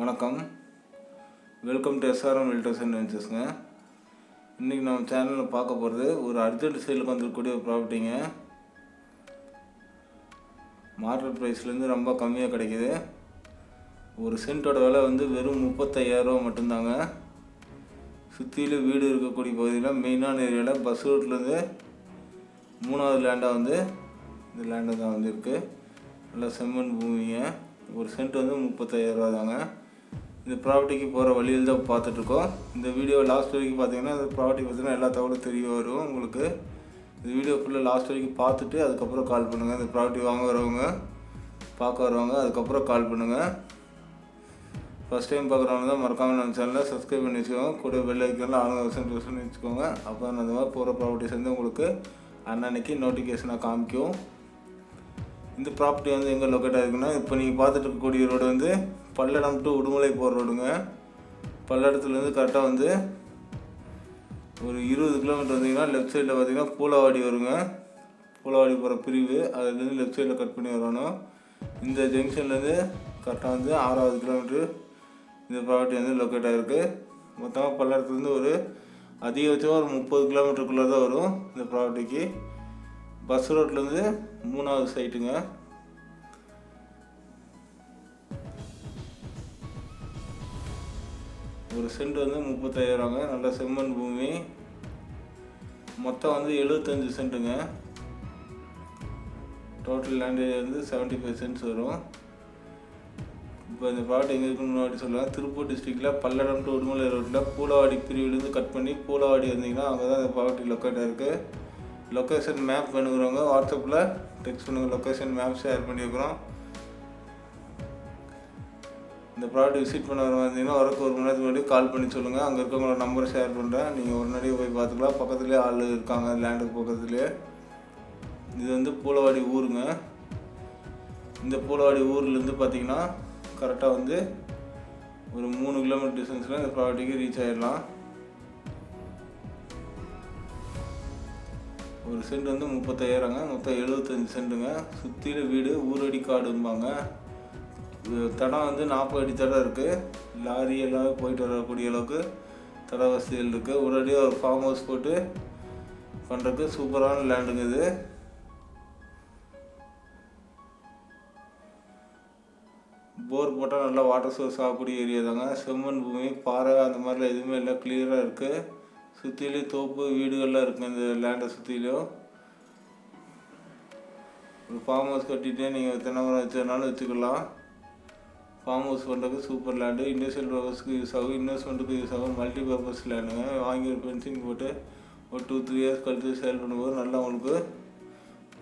வணக்கம். Welcome to SRM realtors and வெஞ்சர்ஸுங்க இன்றைக்கி நம்ம சேனலில் பார்க்க போகிறது ஒரு அர்ஜென்ட் சேலுக்கு வந்துருக்கக்கூடிய ஒரு ப்ராப்பர்ட்டிங்க மார்க்கெட் ப்ரைஸ்லேருந்து ரொம்ப கம்மியாக கிடைக்கிது. ஒரு சென்ட்டோட விலை வந்து வெறும் முப்பத்தையாயிரரூவா மட்டும்தாங்க. சுற்றிலும் வீடு இருக்கக்கூடிய பகுதியில் மெயினான ஏரியாவில் பஸ் ரோட்லேருந்து மூணாவது லேண்டாக வந்து இந்த லேண்டு தான் வந்து இருக்குது நல்லா செம்மண் பூமிங்க. ஒரு சென்ட் வந்து முப்பத்தாயிரரூவா தாங்க. இந்த ப்ராப்பர்ட்டிக்கு போகிற வழியில் தான் பார்த்துட்ருக்கோம் இந்த வீடியோ லாஸ்ட் வரைக்கும் பார்த்தீங்கன்னா இந்த ப்ராப்பர்ட்டி பார்த்தீங்கன்னா எல்லா தகவலும் தெரிய வரும் உங்களுக்கு. இந்த வீடியோ ஃபுல்லாக லாஸ்ட் வரைக்கும் பார்த்துட்டு அதுக்கப்புறம் கால் பண்ணுங்கள் இந்த ப்ராப்பர்ட்டி வாங்க வரவங்க பார்க்க வருவாங்க அதுக்கப்புறம் கால் பண்ணுங்கள் ஃபஸ்ட் டைம் பார்க்குறவங்க தான் மறக்காமல் நம்ம சேனலை சப்ஸ்கிரைப் பண்ணி வச்சுக்கோங்க. கூட பெல் ஐக்கனில் ஆளுங்க வருஷம் ப்ரெஸ் பண்ணி வச்சுக்கோங்க. அப்போ அந்த மாதிரி போகிற ப்ராப்பர்ட்டிஸ் வந்து உங்களுக்கு அன்னன்னைக்கு நோட்டிஃபிகேஷனாக காமிக்கும். இந்த ப்ராப்பர்ட்டி வந்து எங்கே லொக்கேட் ஆகிருக்குன்னா இப்போ நீங்கள் பார்த்துட்டு இருக்கக்கூடிய ரோடு வந்து பல்லடம் டு உடுமலை போகிற ரோடுங்க பல்லடத்துலேருந்து கரெக்டாக வந்து ஒரு இருபது கிலோமீட்டர் வந்தீங்கன்னா லெஃப்ட் சைடில் பார்த்தீங்கன்னா பூலாவாடி வருங்க. பூலாவாடி போகிற பிரிவு அதுலேருந்து லெஃப்ட் சைடில் கட் பண்ணி வரணும் இந்த ஜங்ஷன்லேருந்து கரெக்டாக வந்து ஆறாவது கிலோமீட்டர் இந்த ப்ராப்பர்ட்டி வந்து லொக்கேட் ஆகிருக்கு மொத்தமாக பல்லடத்துலேருந்து ஒரு அதிகபட்சமாக ஒரு முப்பது கிலோமீட்டருக்குள்ளே தான் வரும் இந்த ப்ராப்பர்ட்டிக்கு பஸ் ரோட்லேருந்து மூணாவது சைட்டுங்க ஒரு சென்ட் வந்து முப்பத்தாயிரங்க நல்ல செம்மண் பூமி. மொத்தம் வந்து எழுபத்தஞ்சு சென்ட்டுங்க டோட்டல் லேண்ட் ஏரியா வந்து செவன்ட்டி ஃபைவ் சென்ட்ஸ் வரும். இப்போ இந்த ப்ராடக்ட் எங்கே இருக்குன்னு முன்னாடி சொல்லுவேன் திருப்பூர் டிஸ்ட்ரிக்டில் பல்லடம் டு உடுமலை ரோட்டில் பூலவாடி பிரிவுலேருந்து கட் பண்ணி பூலவாடி வந்தீங்கன்னா அங்கே தான் இந்த ப்ராடக்ட் லொக்கேட்டாக இருக்குது லொக்கேஷன் மேப் வேணுங்கிறவங்க வாட்ஸ்அப்பில் டெக்ஸ்ட் பண்ணுங்கள் லொக்கேஷன் மேப் ஷேர் பண்ணியிருக்கிறோம் இந்த ப்ராடக்ட் விசிட் பண்ண வர வந்தீங்கன்னா வரக்கு ஒரு மணி நேரத்துக்கு முன்னாடி கால் பண்ணி சொல்லுங்கள் அங்கே இருக்கவங்களோட நம்பரை ஷேர் பண்ணுறேன் நீங்கள் உடனடியே போய் பார்த்துக்கலாம். பக்கத்துலேயே ஆள் இருக்காங்க. லேண்டுக்கு பக்கத்துலேயே. இது வந்து பூலவாடி ஊருங்க. இந்த பூலவாடி ஊர்லேருந்து பார்த்தீங்கன்னா கரெக்டாக வந்து ஒரு மூணு கிலோமீட்டர் டிஸ்டன்ஸில் இந்த ப்ராப்பர்ட்டிக்கு ரீச் ஆகிடலாம் ஒரு சென்ட் வந்து முப்பத்தாயிரங்க மொத்தம் எழுபத்தஞ்சி சென்ட்டுங்க. சுற்றிலும் வீடு ஊரடி காடும்பாங்க. தடம் வந்து நாற்பது அடி தடம் இருக்குது லாரி எல்லாம் போயிட்டு வரக்கூடிய அளவுக்கு தட வசதிகள் இருக்குது உடனடியாக ஒரு ஃபார்ம் ஹவுஸ் போட்டு பண்ணுறதுக்கு சூப்பரான லேண்டுங்க இது. போர் போட்டால் நல்லா வாட்டர் சோர்ஸ் ஆகக்கூடிய ஏரியா தாங்க. செம்மண் பூமி பாறை அந்த மாதிரிலாம் எதுவுமே இல்லை. கிளியராக இருக்குது சுற்றிலும் தோப்பு வீடுகள்லாம் இருக்கும் இந்த லேண்டை சுற்றிலையும் ஒரு ஃபார்ம் ஹவுஸ் கட்டிகிட்டே நீங்கள் தென்னை மரம் வச்சதுனாலும் வச்சுக்கலாம். ஃபார்ம் ஹவுஸ் பண்ணுறதுக்கு சூப்பர் லேண்டு இண்டஸ்ட்ரியல் பர்பஸ்க்கு யூஸ் ஆகும். இன்வெஸ்ட்மெண்ட்டுக்கு யூஸ் ஆகும். மல்டி பர்பஸ் லேண்டுங்க வாங்கி ஒரு பென்சிங் போட்டு ஒரு டூ த்ரீ இயர்ஸ் கழித்து சேல் பண்ணும்போது நல்லா உங்களுக்கு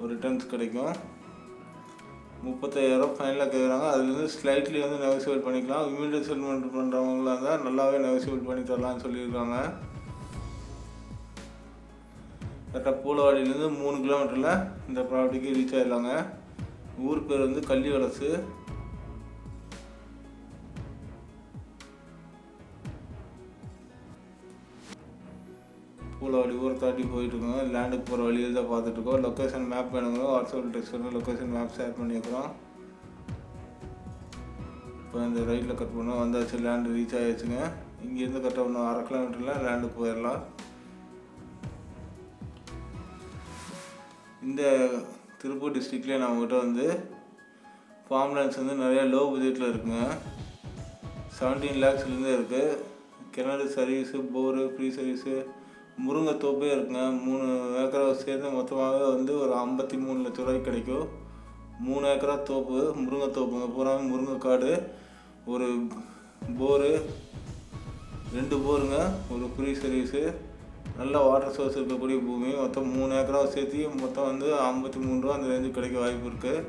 ஒரு ரிட்டர்ன்ஸ் கிடைக்கும். முப்பத்தாயிரம் ஃபைனலாக கேட்குறாங்க அதுலேருந்து ஸ்லைட்லி வந்து நெகோசியேட் பண்ணிக்கலாம். இமீடியட் செட்டில்மெண்ட் பண்ணுறவங்களாம் இருந்தால் நல்லாவே நெகோசியேட் பண்ணி தரலாம்னு சொல்லியிருக்காங்க. கரெக்டாக பூலவாடியிலேருந்து மூணு கிலோமீட்டரில் இந்த ப்ராப்பர்ட்டிக்கு ரீச் ஆகிடலாங்க ஊர் பேர் வந்து கள்ளி வலசு பூலவாடி ஊர் தாண்டி போயிட்டுருக்கோங்க லேண்டுக்கு போகிற வழியில் தான் பார்த்துட்ருக்கோம் லொக்கேஷன் மேப் வேணுங்க. வாட்ஸ்அப்பில் டெக்ஸ்ட் பண்ணி லொக்கேஷன் மேப் ஷேர் பண்ணியிருக்கிறோம் இப்போ இந்த ரைட்டில் கட் பண்ணோம். வந்தாச்சு. லேண்டு ரீச் ஆகிடுச்சுங்க இங்கேருந்து கரெக்டாக ஒன்று அரை கிலோமீட்டரில் லேண்டுக்கு போயிடலாம். இந்த திருப்பூர் டிஸ்ட்ரிக்ட்லேயே நம்மக்கிட்ட வந்து ஃபார்ம்லேண்ட்ஸ் வந்து நிறையா லோ பட்ஜெட்டில் இருக்குங்க. செவன்டீன் லேக்ஸ்லேருந்தே இருக்குது கிணறு சர்வீஸு போரு ஃப்ரீ சர்வீஸு முருங்கை தோப்பே இருக்குங்க. மூணு ஏக்கரை சேர்ந்து மொத்தமாக வந்து ஒரு ஐம்பத்தி மூணு லட்ச ரூபாய்க்கு கிடைக்கும். மூணு ஏக்கரா தோப்பு முருங்கை தோப்புங்க பூராமே முருங்கைக்காடு. ஒரு போரு ரெண்டு போருங்க ஒரு ஃப்ரீ சர்வீஸு நல்ல வாட்டர் சோர்ஸ் இருக்கக்கூடிய பூமி. மொத்தம் மூணு ஏக்கரா சேர்த்து மொத்தம் வந்து ஐம்பத்தி மூணு ரூபா அந்த ரேஞ்சு கிடைக்க வாய்ப்பு இருக்குது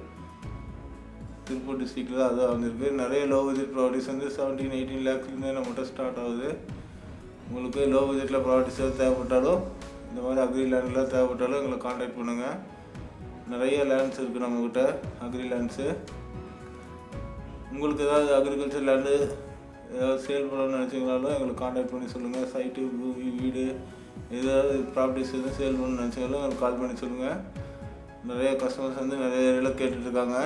திருப்பூர் டிஸ்ட்ரிக்டில் அதான் வந்திருக்கு நிறைய லோ பட்ஜெட் ப்ராப்பர்ட்டிஸ் வந்து செவன்டீன் எயிட்டீன் லேக்ஸ்லேருந்தே நம்மகிட்ட ஸ்டார்ட் ஆகுது. உங்களுக்கு லோ பட்ஜெட்டில் ப்ராப்பர்ட்டிஸ் தேவைப்பட்டாலும் இந்த மாதிரி அக்ரி லேண்டில் தேவைப்பட்டாலும் எங்களை காண்டாக்ட் பண்ணுங்கள் நிறைய லேண்ட்ஸ் இருக்குது நம்மக்கிட்ட அக்ரி லேண்ட்ஸு உங்களுக்கு ஏதாவது அக்ரிகல்ச்சர் லேண்டு ஏதாவது சேல் பண்ணணும்னு நினச்சிங்கனாலும் எங்களுக்கு காண்டாக்ட் பண்ணி சொல்லுங்கள் சைட்டு பூமி வீடு ஏதாவது ப்ராப்பர்ட்டிஸ் எதுவும் சேல் பண்ணணும்னு நினச்சாலும் கால் பண்ணி சொல்லுங்கள் நிறைய கஸ்டமர்ஸ் வந்து நிறைய இடம் கேட்டுட்ருக்காங்க.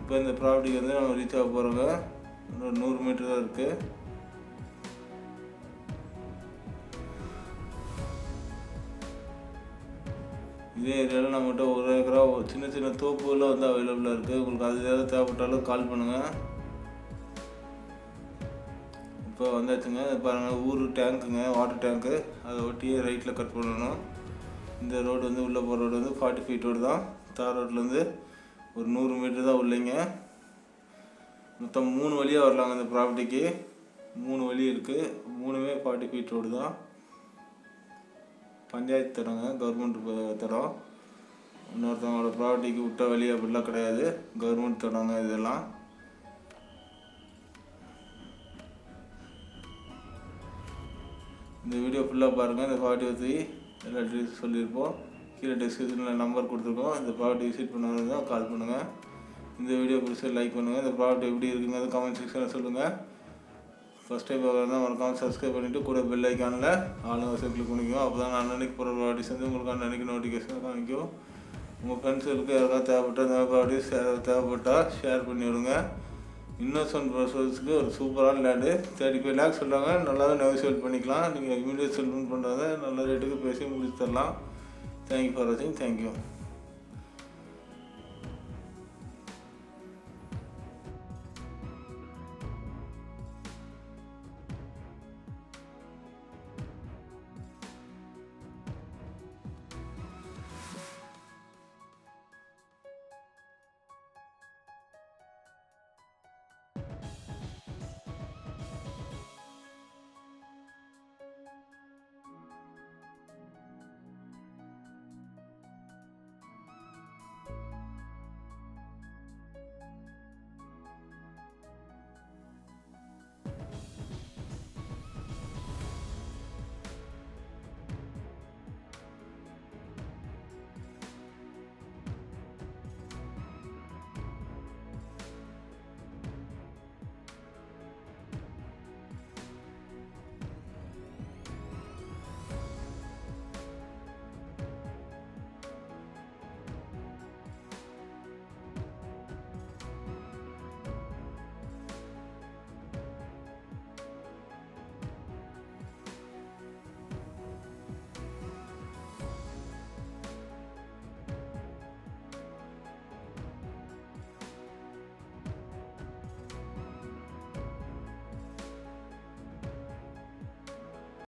இப்போ இப்போ இந்த ப்ராப்பர்ட்டிக்கு வந்து நம்ம ரீச் ஆக போகிறோங்க இன்னொரு நூறு மீட்டர் தான் இருக்குது இதே ஏரியாவில் நம்மகிட்ட ஒரு ஏக்கரா ஒரு சின்ன சின்ன தோப்புகள் வந்து அவைலபிளாக இருக்குது உங்களுக்கு அது ஏதாவது தேவைப்பட்டாலும் கால் பண்ணுங்கள் இப்போ வந்தாச்சுங்க பாருங்கள் ஊர் டேங்க்குங்க வாட்டர் டேங்க்கு அதை ஒட்டியே ரைட்டில் கட் பண்ணணும். இந்த ரோடு வந்து உள்ளே போகிற ரோடு வந்து ஃபார்ட்டி ஃபீட் ரோடு தான். தார் ரோட்லேருந்து ஒரு நூறு மீட்டர் தான் உள்ளேங்க. மொத்தம் மூணு வழியாக வரலாங்க இந்த ப்ராப்பர்ட்டிக்கு மூணு வழி இருக்குது மூணுமே ஃபார்ட்டி ஃபீட் ரோடு தான். பஞ்சாயத்து தரங்க கவர்மெண்ட் தரோம். இன்னொருத்தவங்களோட ப்ராப்பர்ட்டிக்கு விட்ட வழி அப்படிலாம் கிடையாது. கவர்மெண்ட் தராங்க இதெல்லாம். இந்த வீடியோ ஃபுல்லாக பாருங்கள் இந்த ப்ராப்பர்ட்டி பற்றி எல்லா டீட்டெயில்ஸ் சொல்லியிருப்போம். கீழே டிஸ்கிரிப்ஷனில் நம்பர் கொடுத்துருக்கோம். இந்த ப்ராப்பர்ட்டி விசிட் பண்ணுறது கால் பண்ணுங்கள் இந்த வீடியோ பிடிச்சி லைக் பண்ணுங்கள் இந்த ப்ராப்பர்ட்டி எப்படி இருக்குங்கிறது கமெண்ட் செக்ஷனில் சொல்லுங்கள் ஃபஸ்ட் டைம் பார்க்குறதா மறக்காமல் சப்ஸ்கிரைப் பண்ணிவிட்டு கூட பெல் ஐக்கானில் ஆளுங்க வசதி கிளிக் பண்ணிக்கோ அப்போ தான் நான் அன்னன்னைக்கு போகிற ப்ராப்பர்ட்டிஸ் வந்து உங்களுக்கு அன்னன்னைக்கு நோட்டிஃபிகேஷன் காமிக்கும். உங்கள் ஃப்ரெண்ட்ஸுகளுக்கு யாருக்காவது தேவைப்பட்டால் இந்த ப்ராப்பர்ட்டிஸ் யாராவது தேவைப்பட்டால் ஷேர் பண்ணி விடுங்க. இன்னோசன்ட் ப்ரோசஸ்க்கு ஒரு சூப்பரான லேண்டு தேர்ட்டி ஃபைவ் லேக்ஸ் சொல்கிறாங்க நல்லாவே நெகோசியேட் பண்ணிக்கலாம். நீங்கள் இமீடியட் செல்வன் பண்ணுறத நல்ல ரேட்டுக்கு பேசி முடிச்சு தரலாம் தேங்க்யூ ஃபார் வாட்சிங் தேங்க்யூ